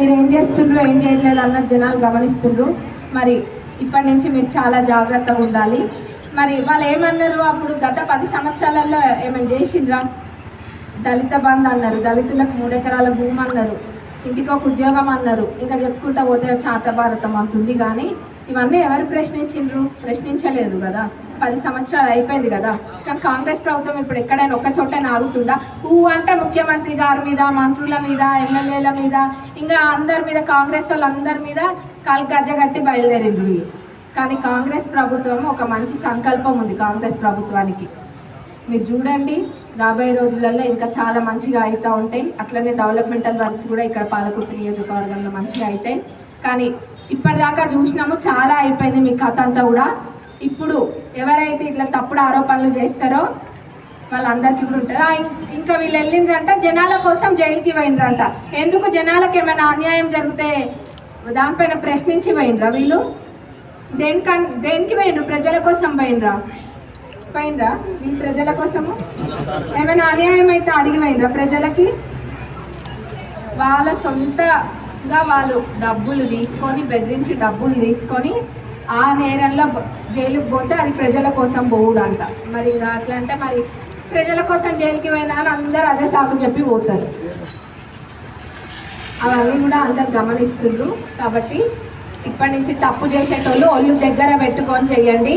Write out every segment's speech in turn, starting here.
మీరు ఏం చేస్తుండ్రో ఏం చేయట్లేదు అన్నది జనాలు గమనిస్తుండ్రు. మరి ఇప్పటి నుంచి మీరు చాలా జాగ్రత్తగా ఉండాలి. మరి వాళ్ళు ఏమన్నారు? అప్పుడు గత పది సంవత్సరాలలో ఏమైనా చేసిండ్రా? దళిత బంద్ అన్నారు. దళితులకు మూడెకరాల భూమి అన్నారు. ఇంటికి ఒక ఉద్యోగం అన్నారు. ఇంకా చెప్పుకుంటా పోతే చాత భారతం అంతుంది కానీ ఇవన్నీ ఎవరు ప్రశ్నించిండ్రు? ప్రశ్నించలేదు కదా. పది సంవత్సరాలు అయిపోయింది కదా. కానీ కాంగ్రెస్ ప్రభుత్వం ఇప్పుడు ఎక్కడైనా ఒక చోటైనా ఆగుతుందా ఊ అంటే ముఖ్యమంత్రి గారి మీద మంత్రుల మీద ఎమ్మెల్యేల మీద ఇంకా అందరి మీద కాంగ్రెస్ వాళ్ళందరి మీద కాలు గజ్జగట్టి బయలుదేరిండ్రు వీళ్ళు. కానీ కాంగ్రెస్ ప్రభుత్వం ఒక మంచి సంకల్పం ఉంది కాంగ్రెస్ ప్రభుత్వానికి. మీరు చూడండి రాబోయే రోజులలో ఇంకా చాలా మంచిగా అవుతూ ఉంటాయి. అట్లనే డెవలప్మెంటల్ వర్క్స్ కూడా ఇక్కడ పాలకుర్తి నియోజకవర్గంలో మంచిగా అవుతాయి కానీ ఇప్పటిదాకా చూసినాము చాలా అయిపోయింది మీ కథ అంతా కూడా. ఇప్పుడు ఎవరైతే ఇట్లా తప్పుడు ఆరోపణలు చేస్తారో వాళ్ళందరికీ కూడా ఉంటుంది. ఇం- ఇంకా వీళ్ళు వెళ్ళిండ్రంట జనాల కోసం జైలుకి పోయినరంట ఎందుకు జనాలకు ఏమైనా అన్యాయం జరిగితే దానిపైన ప్రశ్నించి పోయినరా వీళ్ళు? దేనికన్ దేనికి పోయినరు ప్రజల కోసం పోయినరా పోయినరా వీళ్ళు ప్రజల కోసము? ఏమైనా అన్యాయం అయితే అడిగి పోయినరా ప్రజలకి? వాళ్ళ సొంత ఇంకా వాళ్ళు డబ్బులు తీసుకొని బెదిరించి డబ్బులు తీసుకొని ఆ నేరంలో జైలుకి పోతే అది ప్రజల కోసం పోవుడు అంట మరి ఇంకా అట్లా అంటే మరి ప్రజల కోసం జైలుకి పోయినా అని అందరూ అదే సాకు చెప్పి పోతారు. అవన్నీ కూడా అందరు గమనిస్తుండ్రు. కాబట్టి ఇప్పటి నుంచి తప్పు చేసేటోళ్ళు ఒళ్ళు దగ్గర పెట్టుకొని చెయ్యండి.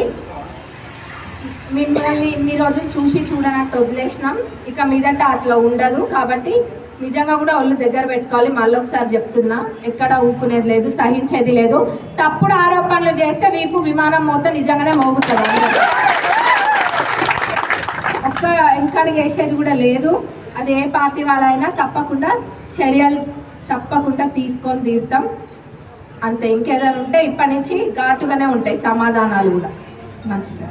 మిమ్మల్ని ఇన్ని రోజులు చూసి చూడనట్టు వదిలేసినాం. ఇక మీదట అట్లా ఉండదు. కాబట్టి నిజంగా కూడా ఒళ్ళు దగ్గర పెట్టుకోవాలి. మళ్ళీ ఒకసారి చెప్తున్నా ఎక్కడ ఊపుకునేది లేదు సహించేది లేదు. తప్పుడు ఆరోపణలు చేస్తే వీపు విమానం మొత్తం నిజంగానే మోగుతుంది. ఒక్క ఎంకడికి వేసేది కూడా లేదు. అది ఏ పార్టీ వాళ్ళైనా తప్పకుండా చర్యలు తప్పకుండా తీసుకొని తీరుతాం. అంతే ఇంకేదైనా ఉంటే ఇప్పటి నుంచి ఘాటుగానే ఉంటాయి సమాధానాలు కూడా. మంచిగా